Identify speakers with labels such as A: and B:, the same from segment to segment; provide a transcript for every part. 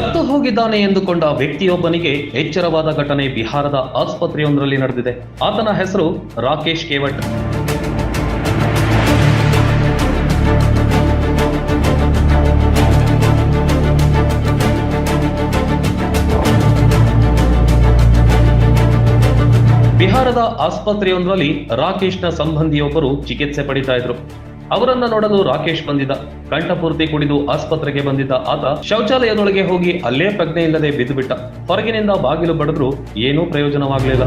A: ಹೋಗಿದ್ದಾನೆ ಎಂದುಕೊಂಡ ವ್ಯಕ್ತಿಯೊಬ್ಬನಿಗೆ ಎಚ್ಚರವಾದ ಘಟನೆ ಬಿಹಾರದ ಆಸ್ಪತ್ರೆಯೊಂದರಲ್ಲಿ ನಡೆದಿದೆ. ಆತನ ಹೆಸರು ರಾಕೇಶ್ ಕೇವಟ್. ಬಿಹಾರದ ಆಸ್ಪತ್ರೆಯೊಂದರಲ್ಲಿ ರಾಕೇಶ್ನ ಸಂಬಂಧಿಯೊಬ್ಬರು ಚಿಕಿತ್ಸೆ ಪಡಿತಾ ಇದ್ರು. ಅವರನ್ನ ನೋಡಲು ರಾಕೇಶ್ ಬಂದಿದ್ದ. ಕಂಠಪೂರ್ತಿ ಕುಡಿದು ಆಸ್ಪತ್ರೆಗೆ ಬಂದಿದ್ದ ಆತ ಶೌಚಾಲಯದೊಳಗೆ ಹೋಗಿ ಅಲ್ಲೇ ಪ್ರಜ್ಞೆ ಇಲ್ಲದೆ ಬಿದ್ದುಬಿಟ್ಟ. ಹೊರಗಿನಿಂದ ಬಾಗಿಲು ಬಡಿದ್ರು ಏನೂ ಪ್ರಯೋಜನವಾಗಲಿಲ್ಲ.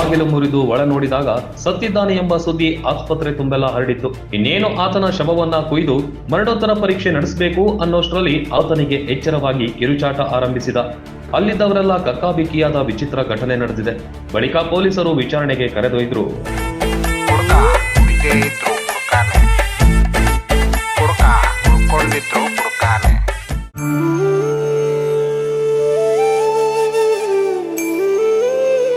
A: ಬಾಗಿಲು ಮುರಿದು ಒಳ ನೋಡಿದಾಗ ಸತ್ತಿದ್ದಾನೆ ಎಂಬ ಸುದ್ದಿ ಆಸ್ಪತ್ರೆ ತುಂಬೆಲ್ಲ ಹರಡಿತ್ತು. ಇನ್ನೇನು ಆತನ ಶವವನ್ನ ಕುಯ್ದು ಮರಣೋತ್ತರ ಪರೀಕ್ಷೆ ನಡೆಸಬೇಕು ಅನ್ನೋಷ್ಟರಲ್ಲಿ ಆತನಿಗೆ ಎಚ್ಚರವಾಗಿ ಕಿರುಚಾಟ ಆರಂಭಿಸಿದ. ಅಲ್ಲಿದ್ದವರೆಲ್ಲ ಕಕ್ಕಾಬಿಕ್ಕಿಯಾದ ವಿಚಿತ್ರ ಘಟನೆ ನಡೆದಿದೆ. ಬಳಿಕ ಪೊಲೀಸರು ವಿಚಾರಣೆಗೆ ಕರೆದೊಯ್ದರು.